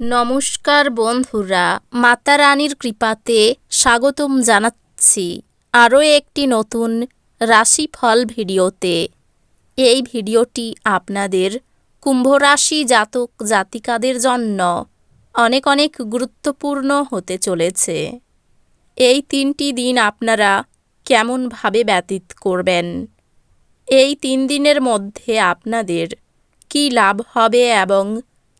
নমস্কার বন্ধুরা, মাতা রানীর কৃপাতে স্বাগতম জানাচ্ছি আরও একটি নতুন রাশিফল ভিডিওতে। এই ভিডিওটি আপনাদের কুম্ভ রাশি জাতক জাতিকাদের জন্য অনেক অনেক গুরুত্বপূর্ণ হতে চলেছে। এই তিনটি দিন আপনারা কেমনভাবে ব্যতীত করবেন? এই তিন দিনের মধ্যে আপনাদের কী লাভ হবে এবং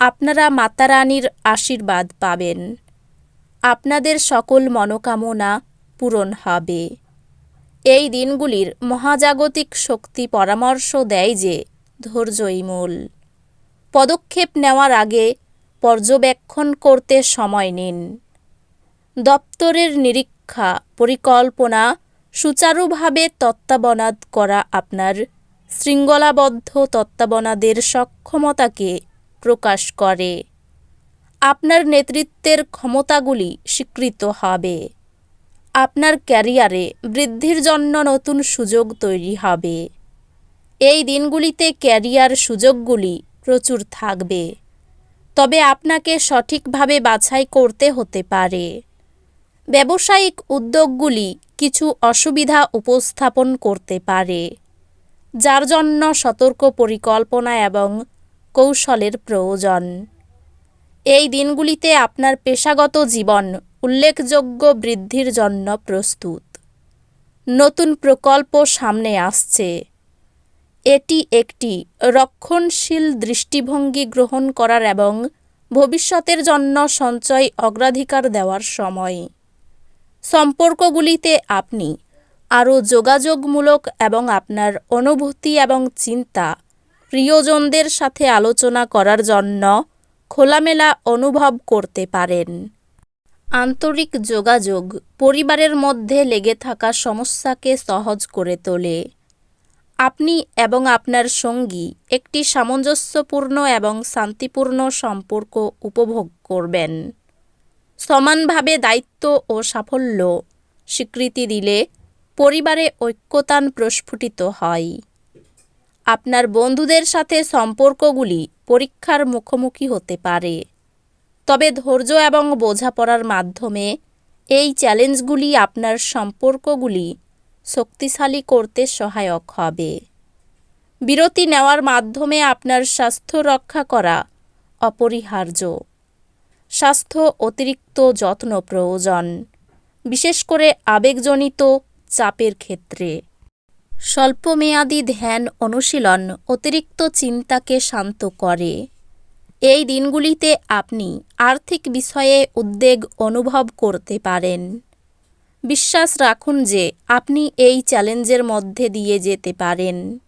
আপনারা মাতা রানীর আশীর্বাদ পাবেন। আপনাদের সকল মনোকামনা পূরণ হবে। এই দিনগুলির মহাজাগতিক শক্তি পরামর্শ দেয় যে, ধৈর্যই মূল। পদক্ষেপ নেওয়ার আগে পর্যবেক্ষণ করতে সময় নিন। দপ্তরের নিরীক্ষা, পরিকল্পনা, সুচারুভাবে তত্ত্বাবনাদ করা আপনার শৃঙ্খলাবদ্ধ তত্ত্বাবনাদের সক্ষমতাকে প্রকাশ করে। আপনার নেতৃত্বের ক্ষমতাগুলি স্বীকৃত হবে। আপনার ক্যারিয়ারে বৃদ্ধির জন্য নতুন সুযোগ তৈরি হবে। এই দিনগুলিতে ক্যারিয়ার সুযোগগুলি প্রচুর থাকবে। তবে আপনাকে সঠিকভাবে বাছাই করতে হতে পারে। ব্যবসায়িক উদ্যোগগুলি কিছু অসুবিধা উপস্থাপন করতে পারে, যার জন্য সতর্ক পরিকল্পনা এবং কৌশলের প্রয়োজন। এই দিনগুলিতে আপনার পেশাগত জীবন উল্লেখযোগ্য বৃদ্ধির জন্য প্রস্তুত। নতুন প্রকল্প সামনে আসছে। এটি একটি রক্ষণশীল দৃষ্টিভঙ্গি গ্রহণ করার এবং ভবিষ্যতের জন্য সঞ্চয় অগ্রাধিকার দেওয়ার সময়। সম্পর্কগুলিতে আপনি আরও যোগাযোগমূলক এবং আপনার অনুভূতি এবং চিন্তা প্রিয়জনদের সাথে আলোচনা করার জন্য খোলামেলা অনুভব করতে পারেন। আন্তরিক যোগাযোগ পরিবারের মধ্যে লেগে থাকা সমস্যাকে সহজ করে তোলে। আপনি এবং আপনার সঙ্গী একটি সামঞ্জস্যপূর্ণ এবং শান্তিপূর্ণ সম্পর্ক উপভোগ করবেন। সমানভাবে দায়িত্ব ও সাফল্য স্বীকৃতি দিলে পরিবারে ঐক্যতান প্রস্ফুটিত হয়। আপনার বন্ধুদের সাথে সম্পর্কগুলি পরীক্ষার মুখোমুখি হতে পারে। তবে ধৈর্য এবং বোঝাপড়ার মাধ্যমে এই চ্যালেঞ্জগুলি আপনার সম্পর্কগুলি শক্তিশালী করতে সহায়ক হবে। বিরতি নেওয়ার মাধ্যমে আপনার স্বাস্থ্য রক্ষা করা অপরিহার্য। স্বাস্থ্য অতিরিক্ত যত্ন প্রয়োজন, বিশেষ করে আবেগজনিত চাপের ক্ষেত্রে। স্বল্পমেয়াদী ধ্যান অনুশীলন অতিরিক্ত চিন্তাকে শান্ত করে। এই দিনগুলিতে আপনি আর্থিক বিষয়ে উদ্বেগ অনুভব করতে পারেন। বিশ্বাস রাখুন যে আপনি এই চ্যালেঞ্জের মধ্যে দিয়ে যেতে পারেন।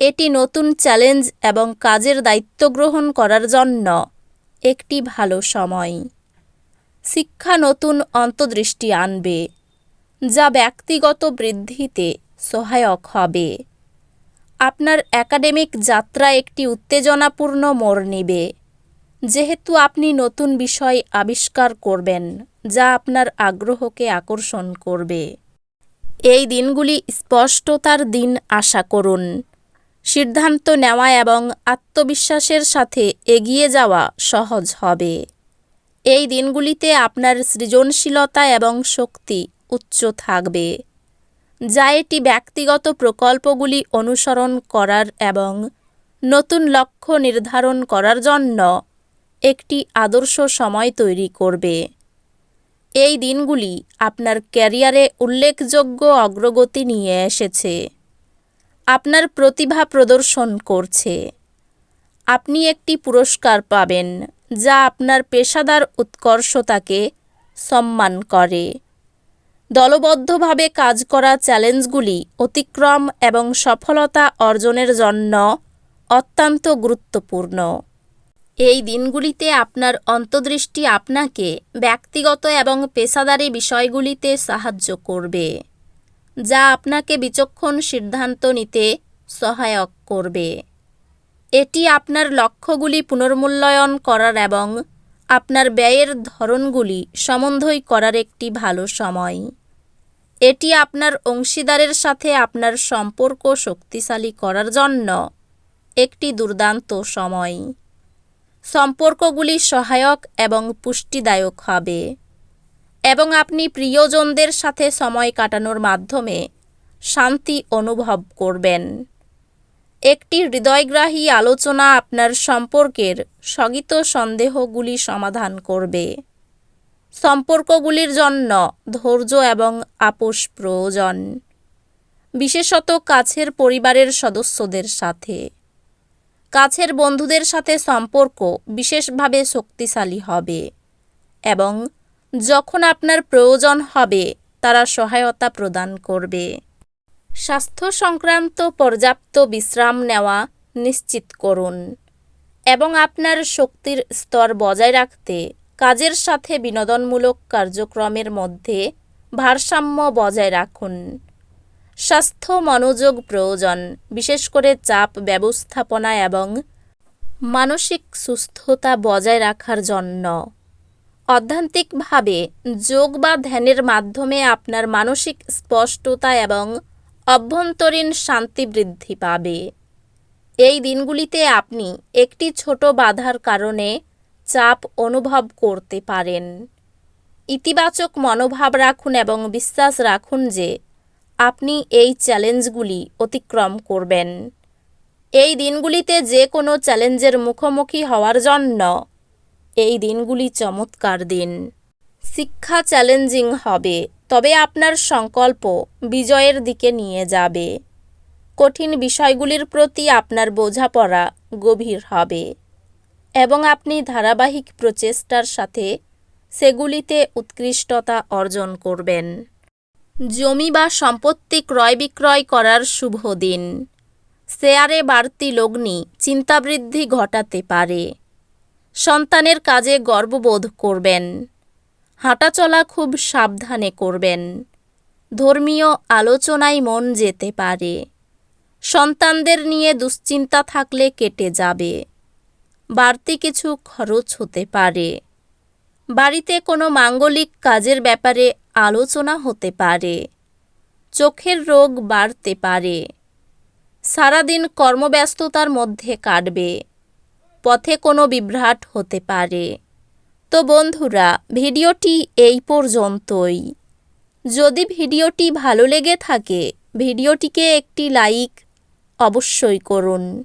এটি নতুন চ্যালেঞ্জ এবং কাজের দায়িত্ব গ্রহণ করার জন্য একটি ভালো সময়। শিক্ষা নতুন অন্তর্দৃষ্টি আনবে, যা ব্যক্তিগত বৃদ্ধিতে সহায়ক হবে। আপনার একাডেমিক যাত্রা একটি উত্তেজনাপূর্ণ মোড় নেবে। যেহেতু আপনি নতুন বিষয় আবিষ্কার করবেন, যা আপনার আগ্রহকে আকর্ষণ করবে। এই দিনগুলি স্পষ্টতার দিন আশা করুন। সিদ্ধান্ত নেওয়া এবং আত্মবিশ্বাসের সাথে এগিয়ে যাওয়া সহজ হবে। এই দিনগুলিতে আপনার সৃজনশীলতা এবং শক্তি উচ্চ থাকবে। যা এটি ব্যক্তিগত প্রকল্পগুলি অনুসরণ করার এবং নতুন লক্ষ্য নির্ধারণ করার জন্য একটি আদর্শ সময় তৈরি করবে। এই দিনগুলি আপনার ক্যারিয়ারে উল্লেখযোগ্য অগ্রগতি নিয়ে এসেছে। আপনার প্রতিভা প্রদর্শন করছে। আপনি একটি পুরস্কার পাবেন, যা আপনার পেশাদার উৎকর্ষতাকে সম্মান করে। দলবদ্ধভাবে কাজ করা চ্যালেঞ্জগুলি অতিক্রম এবং সফলতা অর্জনের জন্য অত্যন্ত গুরুত্বপূর্ণ। এই দিনগুলিতে আপনার অন্তর্দৃষ্টি আপনাকে ব্যক্তিগত এবং পেশাদারী বিষয়গুলিতে সাহায্য করবে, যা আপনাকে বিচক্ষণ সিদ্ধান্ত নিতে সহায়ক করবে। এটি আপনার লক্ষ্যগুলি পুনর্মূল্যায়ন করার এবং আপনার ব্যয়ের ধরনগুলি সমন্বয় করার একটি ভালো সময়। এটি আপনার অংশীদারের সাথে আপনার সম্পর্ক শক্তিশালী করার জন্য একটি দুর্দান্ত সময়। সম্পর্কগুলি সহায়ক এবং পুষ্টিদায়ক হবে। এবং আপনি প্রিয়জনদের সাথে সময় কাটানোর মাধ্যমে শান্তি অনুভব করবেন। একটি হৃদয়গ্রাহী আলোচনা আপনার সম্পর্কের স্থগিত সন্দেহগুলি সমাধান করবে। সম্পর্কগুলির জন্য ধৈর্য এবং আপোষ প্রয়োজন। বিশেষত কাছের পরিবারের সদস্যদের সাথে। কাছের বন্ধুদের সাথে সম্পর্ক বিশেষভাবে শক্তিশালী হবে এবং যখন আপনার প্রয়োজন হবে, তারা সহায়তা প্রদান করবে। স্বাস্থ্য সংক্রান্ত পর্যাপ্ত বিশ্রাম নেওয়া নিশ্চিত করুন এবং আপনার শক্তির স্তর বজায় রাখতে কাজের সাথে বিনোদনমূলক কার্যক্রমের মধ্যে ভারসাম্য বজায় রাখুন। স্বাস্থ্য, মনোযোগ প্রয়োজন, বিশেষ করে চাপ ব্যবস্থাপনা এবং মানসিক সুস্থতা বজায় রাখার জন্য। অধ্যান্তিকভাবে, যোগ বা ধ্যানের মাধ্যমে আপনার মানসিক স্পষ্টতা এবং অভ্যন্তরীণ শান্তি বৃদ্ধি পাবে। এই দিনগুলিতে আপনি একটি ছোট বাধার কারণে চাপ অনুভব করতে পারেন। ইতিবাচক মনোভাব রাখুন এবং বিশ্বাস রাখুন যে আপনি এই চ্যালেঞ্জগুলি অতিক্রম করবেন। এই দিনগুলিতে যে কোনো চ্যালেঞ্জের মুখোমুখি হওয়ার জন্য এই দিনগুলি চমৎকার দিন। শিক্ষা চ্যালেঞ্জিং হবে, তবে আপনার সংকল্প বিজয়ের দিকে নিয়ে যাবে। কঠিন বিষয়গুলির প্রতি আপনার বোঝাপড়া গভীর হবে। এবং আপনি ধারাবাহিক প্রচেষ্টার সাথে সেগুলিতে উৎকৃষ্টতা অর্জন করবেন। জমি বা সম্পত্তি ক্রয় বিক্রয় করার শুভ দিন। শেয়ারে বাড়তি লগ্নি চিন্তাবৃদ্ধি ঘটাতে পারে। সন্তানের কাজে গর্ববোধ করবেন। হাঁটাচলা খুব সাবধানে করবেন। ধর্মীয় আলোচনায় মন যেতে পারে। সন্তানদের নিয়ে দুশ্চিন্তা থাকলে কেটে যাবে। বাড়তি কিছু খরচ হতে পারে। বাড়িতে কোনো মাঙ্গলিক কাজের ব্যাপারে আলোচনা হতে পারে। চোখের রোগ বাড়তে পারে। সারাদিন কর্মব্যস্ততার মধ্যে কাটবে। পথে কোনো বিভ্রাট হতে পারে। তো বন্ধুরা, ভিডিওটি এই পর্যন্তই। যদি ভিডিওটি ভালো লেগে থাকে, ভিডিওটিকে একটি লাইক অবশ্যই করুন।